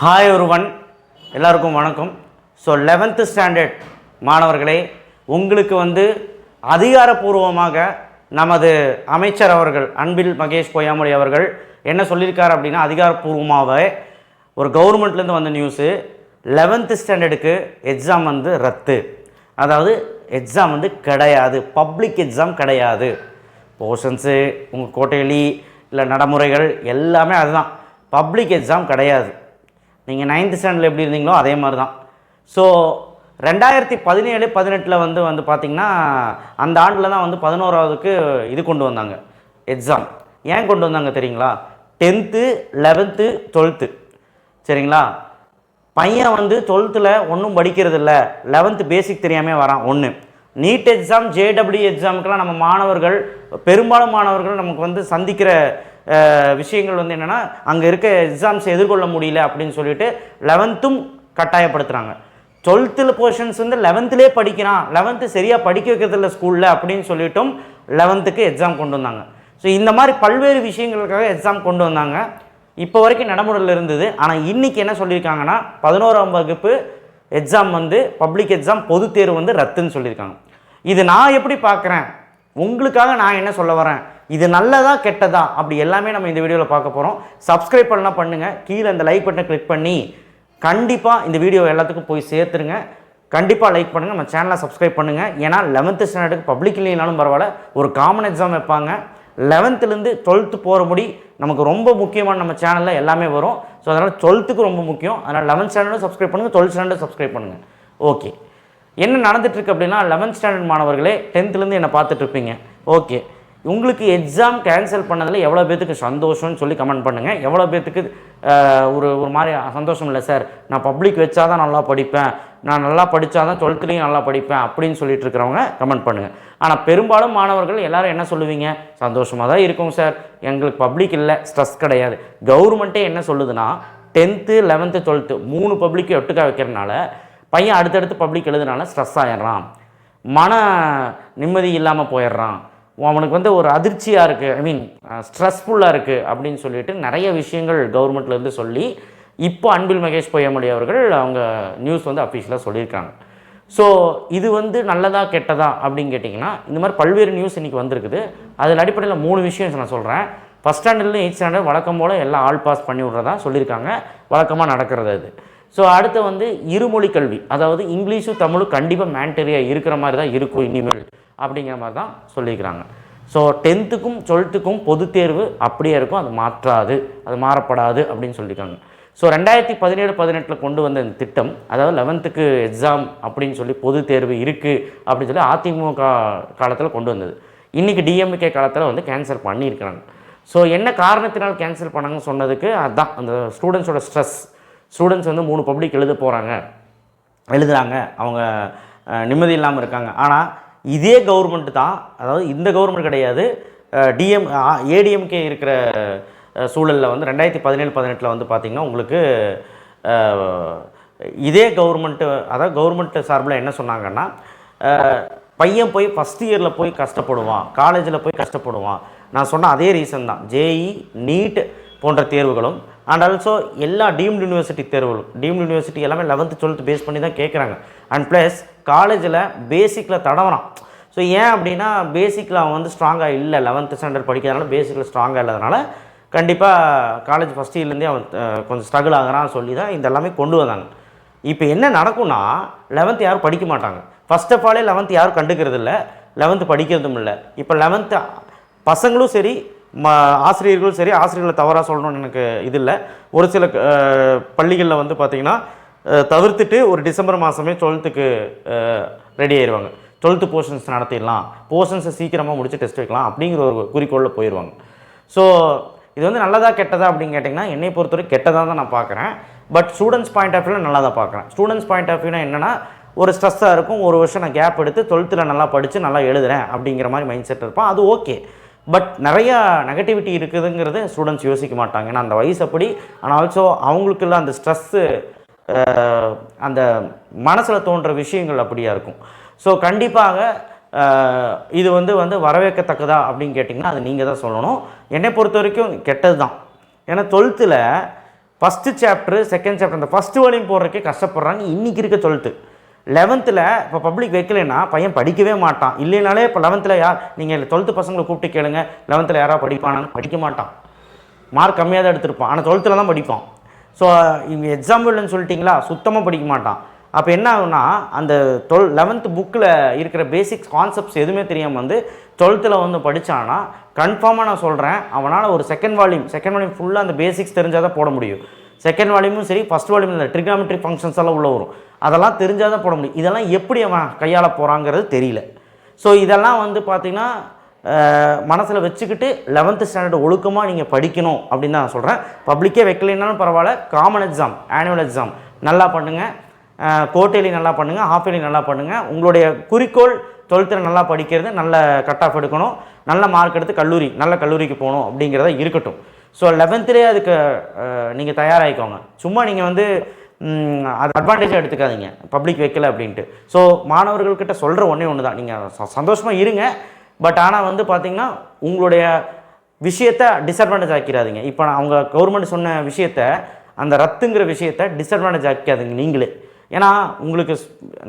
Hi ஒருவன் எல்லாருக்கும் வணக்கம். ஸோ லெவன்த்து ஸ்டாண்டர்ட் மாணவர்களே உங்களுக்கு வந்து அதிகாரப்பூர்வமாக நமது அமைச்சர் அவர்கள் அன்பில் மகேஷ் பொய்யாமொழி அவர்கள் என்ன சொல்லியிருக்காரு அப்படின்னா அதிகாரப்பூர்வமாகவே ஒரு கவர்மெண்ட்லேருந்து வந்த நியூஸு லெவன்த்து ஸ்டாண்டர்டுக்கு எக்ஸாம் வந்து ரத்து. அதாவது எக்ஸாம் வந்து கிடையாது. பப்ளிக் எக்ஸாம் கிடையாது. போர்ஷன்ஸு உங்கள் கோட்டையிலி இல்லை நடைமுறைகள் எல்லாமே அதுதான். பப்ளிக் எக்ஸாம் கிடையாது. நீங்கள் நைன்த் ஸ்டாண்டர்டில் எப்படி இருந்தீங்களோ அதே மாதிரி தான் ஸோ ரெண்டாயிரத்தி பதினேழு பதினெட்டில் வந்து வந்து பார்த்திங்கன்னா அந்த ஆண்டில் தான் வந்து பதினோராவதுக்கு இது கொண்டு வந்தாங்க. எக்ஸாம் ஏன் கொண்டு வந்தாங்க தெரியுங்களா? டென்த்து லெவன்த்து டுவெல்த்து சரிங்களா? பையன் வந்து டுவெல்த்தில் ஒன்றும் படிக்கிறது இல்லை லெவன்த்து பேசிக் தெரியாமல் வரான் ஒன்று நீட் எக்ஸாம் ஜேடபிள்யூ எக்ஸாமுக்கெல்லாம் நம்ம மாணவர்கள் பெரும்பாலும் மாணவர்கள் நமக்கு வந்து சந்திக்கிற விஷயங்கள் வந்து என்னென்னா அங்கே இருக்க எக்ஸாம்ஸ் எதிர்கொள்ள முடியல அப்படின்னு சொல்லிட்டு லெவன்த்தும் கட்டாயப்படுத்துகிறாங்க டுவெல்த்தில் போர்ஷன்ஸ் வந்து லெவன்த்துலேயே படிக்கிறான். லெவன்த்து சரியாக படிக்க வைக்கிறதில்ல ஸ்கூலில் அப்படின்னு சொல்லிட்டும் லெவன்த்துக்கு எக்ஸாம் கொண்டு வந்தாங்க. ஸோ இந்த மாதிரி பல்வேறு விஷயங்களுக்காக எக்ஸாம் கொண்டு வந்தாங்க. இப்போ வரைக்கும் நடைமுறையில் இருந்தது. ஆனால் இன்றைக்கி என்ன சொல்லியிருக்காங்கன்னா பதினோராம் வகுப்பு எக்ஸாம் வந்து பப்ளிக் எக்ஸாம் பொதுத் தேர்வு வந்து ரத்துன்னு சொல்லியிருக்காங்க. இது நான் எப்படி பார்க்குறேன்? உங்களுக்காக நான் என்ன சொல்ல வரேன்? இது நல்லதா கெட்டதா அப்படி எல்லாமே நம்ம இந்த வீடியோவில் பார்க்க போகிறோம் சப்ஸ்கிரைப் பண்ணலாம் பண்ணுங்கள் கீழே அந்த லைக் பட்டனை கிளிக் பண்ணி கண்டிப்பாக இந்த வீடியோ எல்லாத்துக்கும் போய் சேர்த்துருங்க. கண்டிப்பாக லைக் பண்ணுங்கள் நம்ம சேனலை சப்ஸ்கிரைப் பண்ணுங்கள் ஏன்னா லெவன்த்து ஸ்டாண்டர்டுக்கு பப்ளிக் இல்லைனாலும் பரவாயில்ல ஒரு காமன் எக்ஸாம் வைப்பாங்க. லெவன்த்துலேருந்து டுவெல்த்து போகிற முடி நமக்கு ரொம்ப முக்கியமான நம்ம சேனலில் எல்லாமே வரும். ஸோ அதனால் டுவெல்த்துக்கு ரொம்ப முக்கியம். அதனால் லெவன்த் ஸ்டாண்டர்டும் சப்ஸ்கிரைப் பண்ணுங்கள் டுவெல்த் ஸ்டாண்டர்டும் சப்ஸ்கிரைப் பண்ணுங்கள் ஓகே என்ன நடந்துட்டுருக்கு அப்படின்னா லெவன்த் ஸ்டாண்டர்ட் மாணவர்களே டென்த்துலேருந்து என்னை பார்த்துட்ருப்பீங்க ஓகே உங்களுக்கு எக்ஸாம் கேன்சல் பண்ணதில் எவ்வளோ பேத்துக்கு சந்தோஷம்னு சொல்லி கமெண்ட் பண்ணுங்கள் எவ்வளோ பேத்துக்கு ஒரு ஒரு மாதிரி சந்தோஷம் இல்லை சார் நான் பப்ளிக் வச்சா தான் நல்லா படிப்பேன். நான் நல்லா படித்தா தான் டுவெல்த்துலேயும் நல்லா படிப்பேன். அப்படின்னு சொல்லிட்டு இருக்கிறவங்க கமெண்ட் பண்ணுங்கள் ஆனால் பெரும்பாலும் மாணவர்கள் எல்லோரும் என்ன சொல்லுவீங்க? சந்தோஷமாக தான் இருக்கும் சார். எங்களுக்கு பப்ளிக் இல்லை. ஸ்ட்ரெஸ் கிடையாது. கவர்மெண்ட்டே என்ன சொல்லுதுன்னா டென்த்து லெவன்த்து டுவெல்த்து மூணு பப்ளிக்கு ஒட்டுக்கா வைக்கிறனால பையன் அடுத்தடுத்து பப்ளிக் எழுதுனால ஸ்ட்ரெஸ் ஆயிடுறான். மன நிம்மதி இல்லாமல் போயிடுறான். அவனுக்கு வந்து ஒரு அதிர்ச்சியாக இருக்குது ஐ மீன் ஸ்ட்ரெஸ்ஃபுல்லாக இருக்குது அப்படின்னு சொல்லிட்டு நிறைய விஷயங்கள் கவர்மெண்ட்லேருந்து சொல்லி இப்போ அன்பில் மகேஷ் பொய்யாமொழி அவர்கள் அவங்க நியூஸ் வந்து அஃபீஷியலாக சொல்லியிருக்காங்க. ஸோ இது வந்து நல்லதா கெட்டதா அப்படின்னு கேட்டிங்கன்னா இந்த மாதிரி பல்வேறு நியூஸ் இன்றைக்கி வந்திருக்குது. அதில் அடிப்படையில் மூணு விஷயம் நான் சொல்கிறேன் ஃபஸ்ட் ஸ்டாண்டர்ட்லேயும் எயிட் ஸ்டாண்டர்ட் வழக்கம் போல் எல்லாம் ஆல் பாஸ் பண்ணி விட்றதா சொல்லியிருக்காங்க. வழக்கமாக நடக்கிறது அது. ஸோ அடுத்து வந்து இருமொழி கல்வி. அதாவது இங்கிலீஷும் தமிழும் கண்டிப்பாக மேண்டரியாக இருக்கிற மாதிரி தான் இருக்கும் இனிமேல் அப்படிங்கிற மாதிரி தான் சொல்லியிருக்கிறாங்க. ஸோ டென்த்துக்கும் டுவெல்த்துக்கும் பொது தேர்வு அப்படியே இருக்கும். அது மாற்றாது. அது மாறப்படாது அப்படின்னு சொல்லியிருக்காங்க. ஸோ ரெண்டாயிரத்தி பதினேழு பதினெட்டில் கொண்டு வந்த இந்த திட்டம் அதாவது லெவன்த்துக்கு எக்ஸாம் அப்படின்னு சொல்லி பொது தேர்வு இருக்குது அப்படின்னு சொல்லி அதிமுக காலத்தில் கொண்டு வந்தது. இன்றைக்கி டிஎம்கே காலத்தில் வந்து கேன்சல் பண்ணியிருக்கிறாங்க. ஸோ என்ன காரணத்தினால் கேன்சல் பண்ணாங்கன்னு சொன்னதுக்கு அதுதான் அந்த ஸ்டூடெண்ட்ஸோட ஸ்ட்ரெஸ் ஸ்டூடெண்ட்ஸ் வந்து மூணு பப்ளிக் எழுத போகிறாங்க எழுதுகிறாங்க அவங்க நிம்மதி இல்லாமல் இருக்காங்க. ஆனால் இதே கவர்மெண்ட் தான் அதாவது இந்த கவர்மெண்ட் கிடையாது டிஎம் ஏடிஎம்கே இருக்கிற சூழலில் வந்து ரெண்டாயிரத்தி பதினேழு பதினெட்டில் வந்து பார்த்திங்கன்னா உங்களுக்கு இதே கவர்மெண்ட்டு அதாவது கவர்மெண்ட் சார்பில் என்ன சொன்னாங்கன்னா பையன் போய் ஃபஸ்ட் இயரில் போய் கஷ்டப்படுவான். காலேஜில் போய் கஷ்டப்படுவான். நான் சொன்ன அதே ரீசன் தான். ஜேஇ நீட் போன்ற தேர்வுகளும் அண்ட் ஆல்சோ எல்லா டீம்டு யூனிவர்சிட்டி தேர்வுகளும் டீம்டு யூனிவர்சிட்டி எல்லாமே லெவன்த்து டுவெல்த்து பேஸ் பண்ணி தான் கேட்குறாங்க. அண்ட் ப்ளஸ் காலேஜில் பேசிக்கில் தடவறான். ஸோ ஏன் அப்படின்னா பேசிக்கில் அவன் வந்து ஸ்ட்ராங்காக இல்லை லெவன்த்து ஸ்டாண்டர்ட் படிக்கிறதுனால பேசிக்கில் ஸ்ட்ராங்காக இல்லாதனால கண்டிப்பாக காலேஜ் ஃபஸ்ட் இயர்லேருந்தே அவன் கொஞ்சம் ஸ்ட்ரகிள் ஆகிறான்னு சொல்லி தான் இந்த எல்லாமே கொண்டு வந்தாங்க. இப்போ என்ன நடக்கும்னா லெவன்த்து யாரும் படிக்க மாட்டாங்க. ஃபஸ்ட் ஆஃப் ஆலே லெவன்த்து யாரும் கண்டுக்கிறது இல்லை லெவன்த்து படிக்கிறதும் இல்லை. இப்போ லெவன்த்து பசங்களும் சரி ம ஆசிரியர்களும் சரி ஆசிரியர்களை தவறாக சொல்லணும்னு எனக்கு இது இல்லை ஒரு சில பள்ளிகளில் வந்து பார்த்திங்கன்னா தவிர்த்துட்டு ஒரு டிசம்பர் மாதமே டுவெல்த்துக்கு ரெடி ஆயிடுவாங்க டுவெல்த்து போர்ஷன்ஸ் நடத்திடலாம். போர்ஷன்ஸை சீக்கிரமாக முடிச்சு டெஸ்ட் வைக்கலாம் அப்படிங்கிற ஒரு குறிக்கோளில் போயிடுவாங்க ஸோ இது வந்து நல்லதா கெட்டதா அப்படின்னு கேட்டிங்கன்னா என்னை பொறுத்தவரை கெட்டதாக தான் நான் பார்க்குறேன் பட் ஸ்டூடெண்ட்ஸ் பாயிண்ட் ஆஃப் வியூவில் நல்லா தான் பார்க்குறேன் ஸ்டூடெண்ட்ஸ் பாயிண்ட் ஆஃப் வியூனா என்னென்னா ஒரு ஸ்ட்ரெஸ்ஸாக இருக்கும் ஒரு வருஷம் நான் கேப் எடுத்து டுவெல்த்தில் நல்லா படித்து நல்லா எழுதுறேன் அப்படிங்கிற மாதிரி மைண்ட் செட் இருப்பான். அது ஓகே பட் நிறையா நெகட்டிவிட்டி இருக்குதுங்கிறது ஸ்டூடெண்ட்ஸ் யோசிக்க மாட்டாங்க. ஏன்னா அந்த வயசு அப்படி. ஆனால் ஆல்சோ அவங்களுக்குள்ள அந்த ஸ்ட்ரெஸ்ஸு அந்த மனசில் தோன்ற விஷயங்கள் அப்படியா இருக்கும். ஸோ கண்டிப்பாக இது வந்து வந்து வரவேற்கத்தக்கதா அப்படின்னு கேட்டிங்கன்னா அது நீங்கள் தான் சொல்லணும். என்னை பொறுத்த வரைக்கும் கெட்டது தான் ஏன்னா டுவெல்த்தில் ஃபஸ்ட்டு சாப்டர் செகண்ட் சாப்டர் அந்த ஃபஸ்ட்டு வழியும் போடுறதுக்கே கஷ்டப்படுறாங்க. இன்றைக்கி இருக்க டுவெல்த்து லெவன்த்தில் இப்போ பப்ளிக் வைக்கலைன்னா பையன் படிக்கவே மாட்டான். இல்லைனாலே இப்போ லெவன்த்தில் யார்? நீங்கள் டுவெல்த்து பசங்களை கூப்பிட்டு கேளுங்க. லெவன்த்தில் யாராவது படிப்பானான்னு படிக்க மாட்டான். மார்க் கம்மியாக தான் எடுத்திருப்பான். ஆனால் டுவெல்த்தில் தான் படிப்பான். ஸோ இவங்க எக்ஸாம் இல்லைன்னு சுத்தமாக படிக்க மாட்டான். அப்போ என்ன ஆகுனா அந்த டுவெல் லெவன்த்து புக்கில் இருக்கிற பேசிக்ஸ் கான்செப்ட்ஸ் எதுவுமே தெரியாமல் வந்து டுவெல்த்தில் வந்து படித்தானா கன்ஃபார்மாக நான் சொல்கிறேன் அவனால் ஒரு செகண்ட் வால்யூம் செகண்ட் வால்யூம் ஃபுல்லாக அந்த பேசிக்ஸ் தெரிஞ்சால் தான் போட முடியும். செகண்ட் வால்யூமும் சரி ஃபஸ்ட் வால்யூம் இல்லை ட்ரிக்னாமெட்ரிக் ஃபங்க்ஷன்ஸ் எல்லாம் உள்ள வரும். அதெல்லாம் தெரிஞ்சால் தான் போட முடியும். இதெல்லாம் எப்படி அவன் கையாள போகிறாங்கிறது தெரியல. ஸோ இதெல்லாம் வந்து பார்த்திங்கன்னா மனசில் வச்சுக்கிட்டு லெவன்த்து ஸ்டாண்டர்ட் ஒழுக்கமாக நீங்கள் படிக்கணும் அப்படின்னு தான் நான் சொல்கிறேன் பப்ளிக்கே வைக்கலைன்னாலும் பரவாயில்ல. காமன் எக்ஸாம் ஆனுவல் எக்ஸாம் நல்லா பண்ணுங்கள் கோட்டையிலையும் நல்லா பண்ணுங்கள் ஹாஃப் இயர்லி நல்லா பண்ணுங்கள் உங்களுடைய குறிக்கோள் டுவெல்த்தில் நல்லா படிக்கிறது நல்ல கட் ஆஃப் எடுக்கணும். நல்ல மார்க் எடுத்து கல்லூரி நல்ல கல்லூரிக்கு போகணும் அப்படிங்கிறத இருக்கட்டும். ஸோ லெவன்த்துலேயே அதுக்கு நீங்கள் தயாராகிக்கோங்க. சும்மா நீங்கள் வந்து அது அட்வான்டேஜாக எடுத்துக்காதீங்க. பப்ளிக் வைக்கல அப்படின்ட்டு. ஸோ மாணவர்கள்கிட்ட சொல்கிற ஒன்றே ஒன்று தான் நீங்கள் சந்தோஷமாக இருங்க. பட் ஆனால் வந்து பார்த்தீங்கன்னா உங்களுடைய விஷயத்த டிஸ்அட்வான்டேஜ் ஆக்கிடாதீங்க இப்போ நான் அவங்க கவர்மெண்ட் சொன்ன விஷயத்த அந்த ரத்துங்கிற விஷயத்த டிஸ்அட்வான்டேஜ் ஆக்காதீங்க நீங்களே. ஏன்னா உங்களுக்கு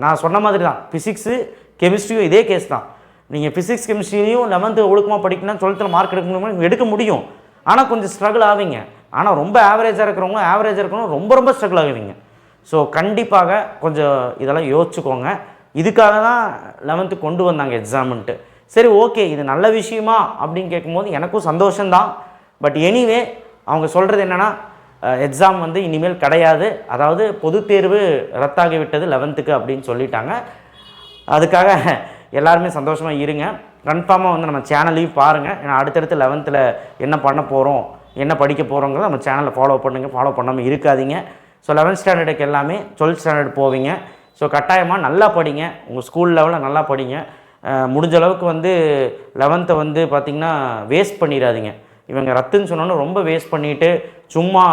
நான் சொன்ன மாதிரி தான் ஃபிசிக்ஸு கெமிஸ்ட்ரியும் இதே கேஸ் தான். நீங்கள் ஃபிசிக்ஸ் கெமிஸ்ட்ரியும் லெவன்த்து ஒழுக்கமாக படிக்கணும்னா டுவெல்த்தில் மார்க் எடுக்க முடியும் எடுக்க முடியும். ஆனால் கொஞ்சம் ஸ்ட்ரகிள் ஆவீங்க. ஆனால் ரொம்ப ஆவரேஜாக இருக்கிறவங்க ஆவரேஜாக இருக்கிறவங்க ரொம்ப ரொம்ப ஸ்ட்ரகிள் ஆகுவீங்க. ஸோ கண்டிப்பாக கொஞ்சம் இதெல்லாம் யோசிச்சுக்கோங்க. இதுக்காக தான் லெவன்த்து கொண்டு வந்தாங்க எக்ஸாமுன்ட்டு சரி ஓகே இது நல்ல விஷயமா? அப்படின்னு கேட்கும்போது எனக்கும் சந்தோஷம்தான். பட் எனிவே அவங்க சொல்கிறது என்னென்னா எக்ஸாம் வந்து இனிமேல் கிடையாது. அதாவது பொது தேர்வு ரத்தாகிவிட்டது லெவன்த்துக்கு அப்படின்னு சொல்லிட்டாங்க. அதுக்காக எல்லாருமே சந்தோஷமாக இருங்க. கன்ஃபார்மாக வந்து நம்ம சேனலையும் பாருங்கள் ஏன்னா அடுத்தடுத்து லெவன்த்தில் என்ன பண்ண போகிறோம் என்ன படிக்க போகிறோங்கிறத நம்ம சேனலை ஃபாலோ பண்ணுங்கள் ஃபாலோ பண்ணாமல் இருக்காதீங்க. ஸோ லெவன்த் ஸ்டாண்டர்டுக்கு எல்லாமே டுவெல்த் ஸ்டாண்டர்ட் போவீங்க. ஸோ கட்டாயமாக நல்லா படிங்க. உங்கள் ஸ்கூல் லெவலில் நல்லா படிங்க. முடிஞ்ச அளவுக்கு வந்து லெவன்த்தை வந்து பார்த்திங்கன்னா வேஸ்ட் பண்ணிடாதீங்க. இவங்க ரத்துன்னு சொன்னோன்னு ரொம்ப வேஸ்ட் பண்ணிவிட்டு சும்மா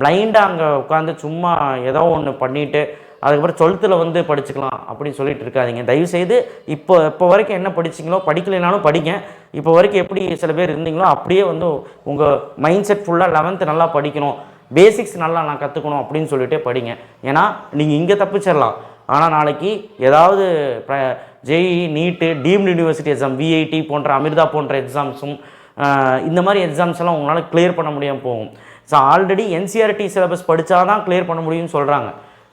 பிளைண்டாக அங்கே உட்காந்து சும்மா ஏதோ ஒன்று பண்ணிவிட்டு அதுக்கப்புறம் டுவெல்த்தில் வந்து படிச்சுக்கலாம் அப்படின்னு சொல்லிட்டு இருக்காதீங்க. தயவுசெய்து இப்போ இப்போ வரைக்கும் என்ன படிச்சிங்களோ படிக்கலைனாலும் படிங்க. இப்போ வரைக்கும் எப்படி சில பேர் இருந்தீங்களோ அப்படியே வந்து உங்கள் மைண்ட் செட் ஃபுல்லாக லெவன்த்து நல்லா படிக்கணும். பேசிக்ஸ் நல்லா நான் கற்றுக்கணும் அப்படின்னு சொல்லிட்டே படிங்க. ஏன்னா நீங்கள் இங்கே தப்பிச்சிடலாம். ஆனால் நாளைக்கு ஏதாவது JEE NEET deemed university exam VIT போன்ற அமிர்தா போன்ற எக்ஸாம்ஸும் இந்த மாதிரி எக்ஸாம்ஸ் எல்லாம் உங்களால் கிளியர் பண்ண முடியாமல் போகும். ஸோ ஆல்ரெடி என்சிஆர்டி சிலபஸ் படித்தா தான் கிளியர் பண்ண முடியும்னு சொல்கிறாங்க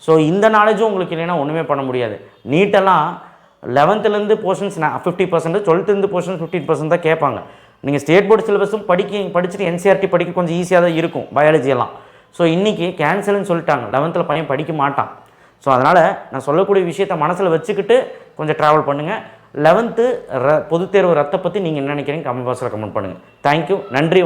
ஸோ இந்த நாலேஜும் உங்களுக்கு இல்லைன்னா ஒன்றுமே பண்ண முடியாது. நீட்டெல்லாம் லெவன்த்துலேருந்து போர்ஷன்ஸ் ஃபிஃப்டி பர்சன்ட் டுவெல்த்துலேருந்து போர்ஷன் ஃபிஃப்டின் பர்சன்ட் தான் கேட்பாங்க. நீங்கள் ஸ்டேட் போர்டு சிலபஸும் படிக்க படிச்சுட்டு என்சிஆர்டி படிக்க கொஞ்சம் ஈஸியாக தான் இருக்கும் பயாலஜியெல்லாம் எல்லாம். ஸோ இன்றைக்கி கேன்சல்னு சொல்லிட்டாங்க. லெவன்த்தில் பையன் படிக்க மாட்டான். ஸோ அதனால் நான் சொல்லக்கூடிய விஷயத்தை மனசில் வச்சுக்கிட்டு கொஞ்சம் ட்ராவல் பண்ணுங்கள் லெவன்த்து ர பொதுத்தேர்வு ரத்தை பற்றி நீங்கள் என்ன நினைக்கிறீங்க? கமெண்ட் பாக்ஸில் கமெண்ட் பண்ணுங்கள் தேங்க்யூ நன்றி